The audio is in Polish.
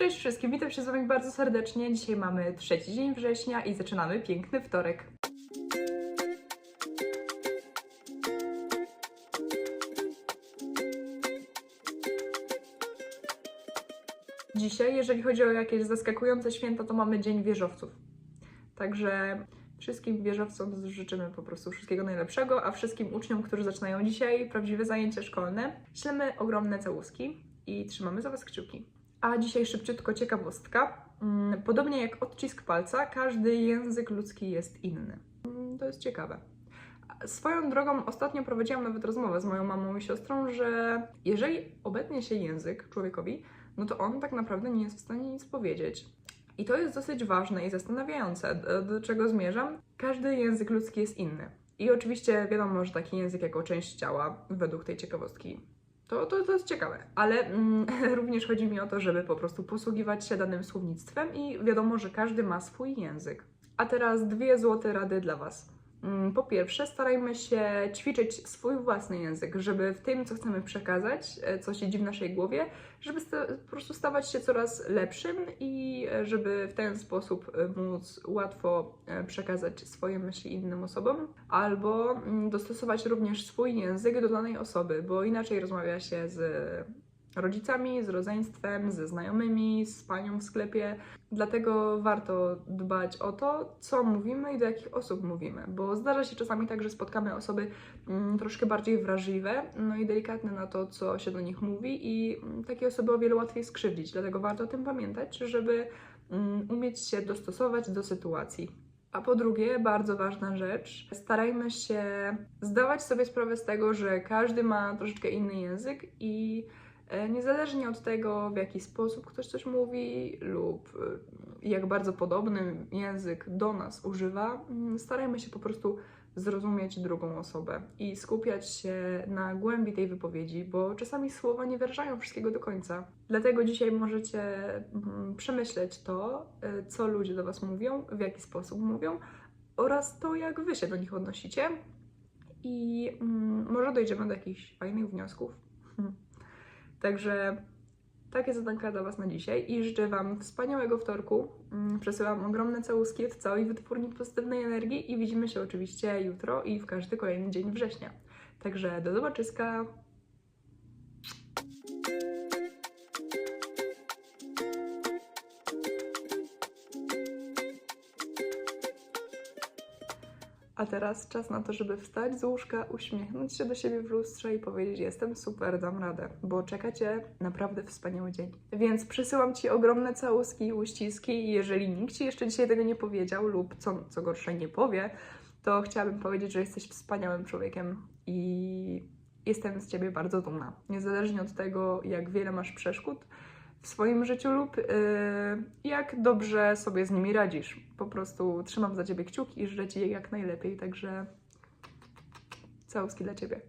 Cześć wszystkim, witam się z Wami bardzo serdecznie. Dzisiaj mamy trzeci dzień września i zaczynamy piękny wtorek. Dzisiaj, jeżeli chodzi o jakieś zaskakujące święta, to mamy Dzień Wieżowców. Także wszystkim wieżowcom życzymy po prostu wszystkiego najlepszego, a wszystkim uczniom, którzy zaczynają dzisiaj prawdziwe zajęcia szkolne, ślemy ogromne całuski i trzymamy za Was kciuki. A dzisiaj szybciutko ciekawostka. Mm, Podobnie jak odcisk palca, każdy język ludzki jest inny. Mm, To jest ciekawe. Swoją drogą ostatnio prowadziłam nawet rozmowę z moją mamą i siostrą, że jeżeli obetnie się język człowiekowi, no to on tak naprawdę nie jest w stanie nic powiedzieć. I to jest dosyć ważne i zastanawiające, do, do czego zmierzam. Każdy język ludzki jest inny. I oczywiście wiadomo, że taki język jako część ciała, według tej ciekawostki, to, to, to jest ciekawe. Ale mm, również chodzi mi o to, żeby po prostu posługiwać się danym słownictwem i wiadomo, że każdy ma swój język. A teraz dwie złote rady dla Was. Mm, Po pierwsze, starajmy się ćwiczyć swój własny język, żeby w tym, co chcemy przekazać, e, co siedzi w naszej głowie, żeby po prostu stawać się coraz lepszym i e, żeby w ten sposób e, móc łatwo przekazać swoje myśli innym osobom, albo mm, dostosować również swój język do danej osoby, bo inaczej rozmawia się z rodzicami, z rodzeństwem, ze znajomymi, z panią w sklepie. Dlatego warto dbać o to, co mówimy i do jakich osób mówimy, bo zdarza się czasami tak, że spotkamy osoby mm, troszkę bardziej wrażliwe, no i delikatne na to, co się do nich mówi i mm, takie osoby o wiele łatwiej skrzywdzić. Dlatego warto o tym pamiętać, żeby mm, umieć się dostosować do sytuacji. A po drugie, bardzo ważna rzecz, starajmy się zdawać sobie sprawę z tego, że każdy ma troszeczkę inny język i niezależnie od tego, w jaki sposób ktoś coś mówi lub e, jak bardzo podobny język do nas używa, mm, starajmy się po prostu zrozumieć drugą osobę i skupiać się na głębi tej wypowiedzi, bo czasami słowa nie wyrażają wszystkiego do końca. Dlatego dzisiaj możecie mm, przemyśleć to, y, co ludzie do Was mówią, w jaki sposób mówią oraz to, jak Wy się do nich odnosicie. I mm, może dojdziemy do jakichś fajnych wniosków. Także takie zadanka dla Was na dzisiaj i życzę Wam wspaniałego wtorku. Mm, Przesyłam ogromne całuski od całej wytwórni pozytywnej energii i widzimy się oczywiście jutro i w każdy kolejny dzień września. Także do zobaczyska! A teraz czas na to, żeby wstać z łóżka, uśmiechnąć się do siebie w lustrze i powiedzieć: Jestem super, dam radę, bo czeka cię naprawdę wspaniały dzień. Więc przysyłam ci ogromne całuski i uściski. Jeżeli nikt ci jeszcze dzisiaj tego nie powiedział, lub co, co gorsze nie powie, to chciałabym powiedzieć, że jesteś wspaniałym człowiekiem i jestem z ciebie bardzo dumna. Niezależnie od tego, jak wiele masz przeszkód w swoim życiu lub yy, jak dobrze sobie z nimi radzisz. Po prostu trzymam za ciebie kciuki i życzę ci jak najlepiej, także całuski dla ciebie.